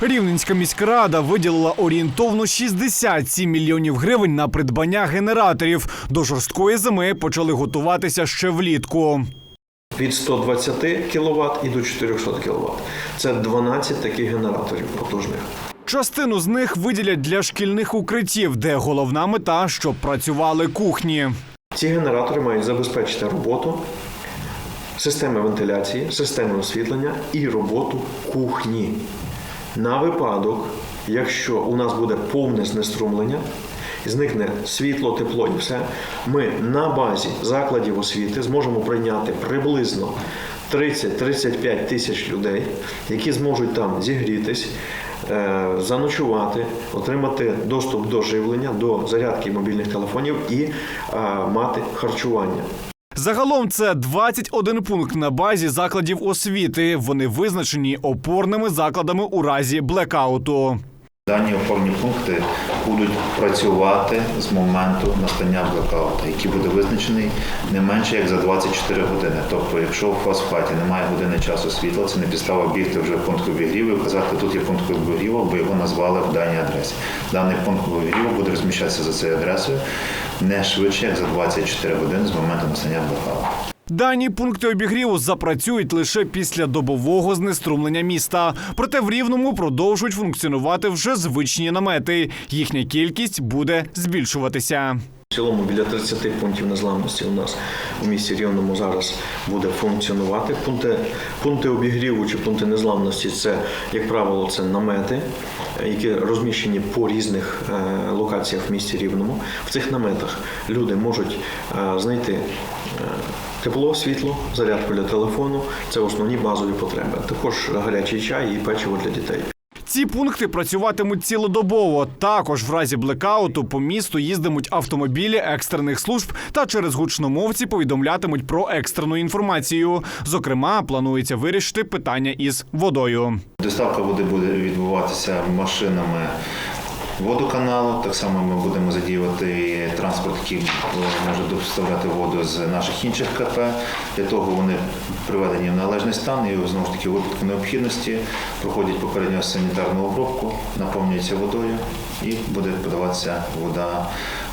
Рівненська міська рада виділила орієнтовно 67 мільйонів гривень на придбання генераторів. До жорсткої зими почали готуватися ще влітку. від 120 кВт і до 400 кВт. Це 12 таких генераторів потужних. Частину з них виділять для шкільних укриттів, де головна мета, щоб працювали кухні. Ці генератори мають забезпечити роботу системи вентиляції, системи освітлення і роботу кухні. На випадок, якщо у нас буде повне знеструмлення, зникне світло, тепло і все, ми на базі закладів освіти зможемо прийняти приблизно 30-35 тисяч людей, які зможуть там зігрітись, е, заночувати, отримати доступ до живлення, до зарядки мобільних телефонів і е, мати харчування. Загалом це 21 пункт на базі закладів освіти. Вони визначені опорними закладами у разі блекауту. Дані опорні пункти будуть працювати з моменту настання блекауту, який буде визначений не менше як за 24 години. Тобто, якщо у хаті немає години часу світла, це не підстава бігти вже в пункт обігріву і казати, тут є пункт обігріву, бо його назвали в даній адресі. Даний пункт обігріву буде розміщатися за цією адресою не швидше як за 24 години з моменту настання блекауту. Дані пункти обігріву запрацюють лише після добового знеструмлення міста. Проте в рівному продовжують функціонувати вже звичні намети. Їхня кількість буде збільшуватися. В цілому біля 30 пунктів незламності у нас у місті Рівному зараз буде функціонувати. Пункти, пункти обігріву чи пункти незламності це, як правило, це намети, які розміщені по різних е, локаціях в місті Рівному. В цих наметах люди можуть е, знайти е, тепло, світло, зарядку для телефону. Це основні базові потреби. Також гарячий чай і печиво для дітей. Ці пункти працюватимуть цілодобово. Також в разі блекауту по місту їздимуть автомобілі екстрених служб та через гучномовці повідомлятимуть про екстрену інформацію. Зокрема, планується вирішити питання із водою. Доставка води буде відбуватися машинами водоканалу. Так само ми будемо задіювати транспорт, який може доставляти воду з наших інших КП. Для того вони приведені в належний стан і знову ж таки випадку необхідності проходять попередню санітарну обробку, наповнюються водою і буде подаватися вода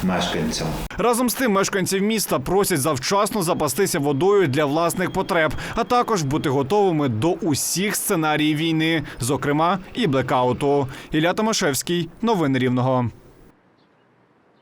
мешканцям. Разом з тим, мешканців міста просять завчасно запастися водою для власних потреб, а також бути готовими до усіх сценаріїв війни, зокрема і блекауту. Ілля Томашевський, новини Рівного.